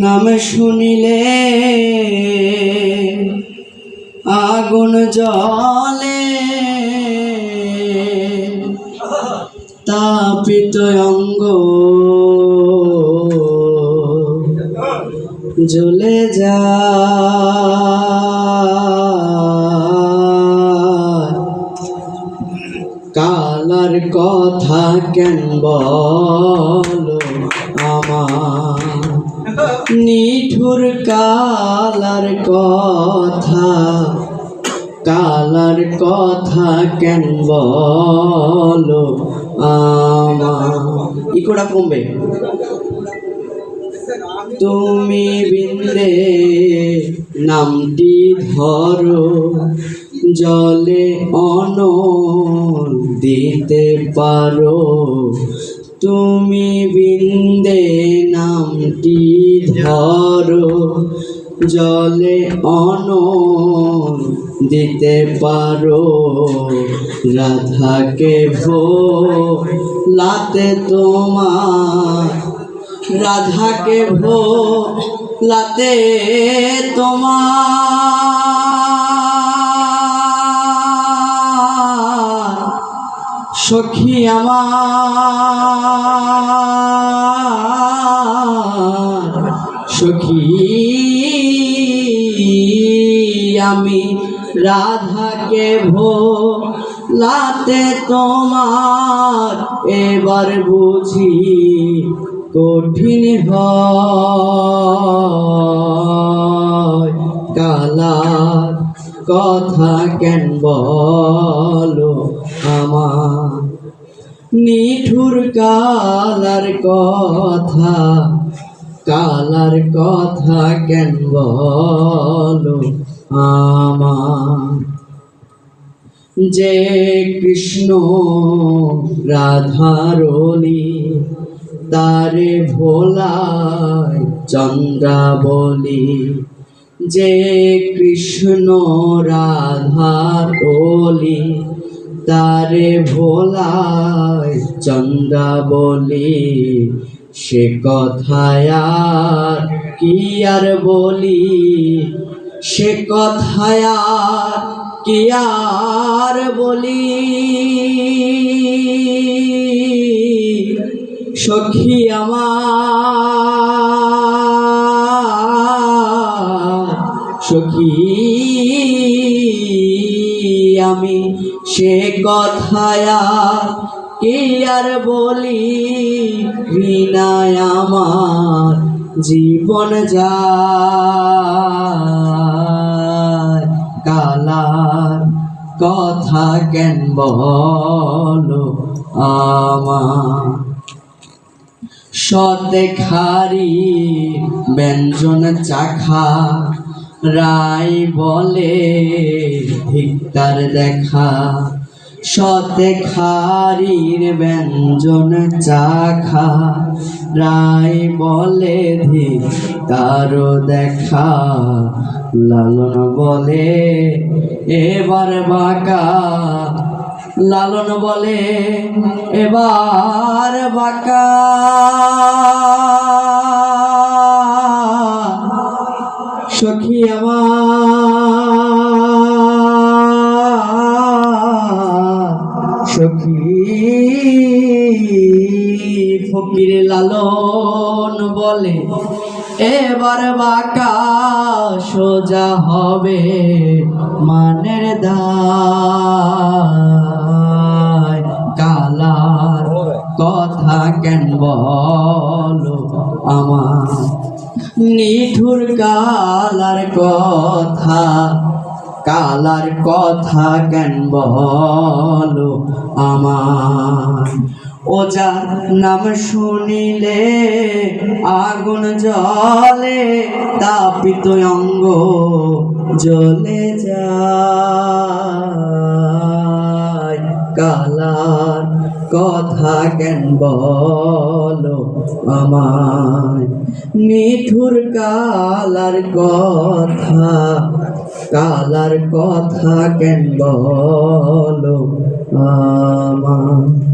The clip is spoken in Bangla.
নাম শুনিলে আগুন জলে তাপিত অঙ্গ জ্বলে যা। কালার কথা কেন বলো? আমার। নিঠুর কালার কথা কালার কথা কেন বলো আমার? ইকোটা কমবে? তুমি বিন্দে নামটি ধরো, জলে অন দিতে পারো। তুমি বিন্দে নামটি ধরো, জলে অন দিতে পারো, রাধাকে ভো লাতে তোমার, রাধাকে ভো লাতে তোমার। সখী আমার সখী আমি রাধাকে ভো লাতে তোমার এবার বুঝি কঠিন হয়। কালার কথা কেন বলো আমার? নিঠুর কালার কথা কালার কথা কেন বলো আমার? যে কৃষ্ণ রাধারলি তারে ভোলায় চন্দ্রাবলি। যে কৃষ্ণ রাধার ওলি তারে ভোলায় চন্দ্রাবলি সে কথায় আর কি আর বলি? সে কথায় আর কি আর বলি? সখী আমার সখী, আমি সে কথায় আর বলি? বিনায় আমার জীবন যায়। কালার কথা কেন বলো আমার সতে খারি ব্যঞ্জন চাখা রাই বলে ধিক্কার দেখা। সতে খারির ব্যঞ্জন চাখা রাই বলে ধিক্কার দেখা। লালন বলে, এবার বাঁকা। লালন বলে, এবার বাঁকা। সখী আমার। সখী, ফকির লালন বলে, এবার বাঁকা সোজা হবে মানের দায়। কালার কথা কেন বলো আমার? নিঠুর কালার কথা কালার কথা কেন বলো আমার? ওজার নাম শুনিলে আগুন জলে তাপিত অঙ্গ জ্বলে যায়। কালার কথা কেন বল আমায়? মিঠুর কালার কথা কালার কথা কেন বলো আমায়?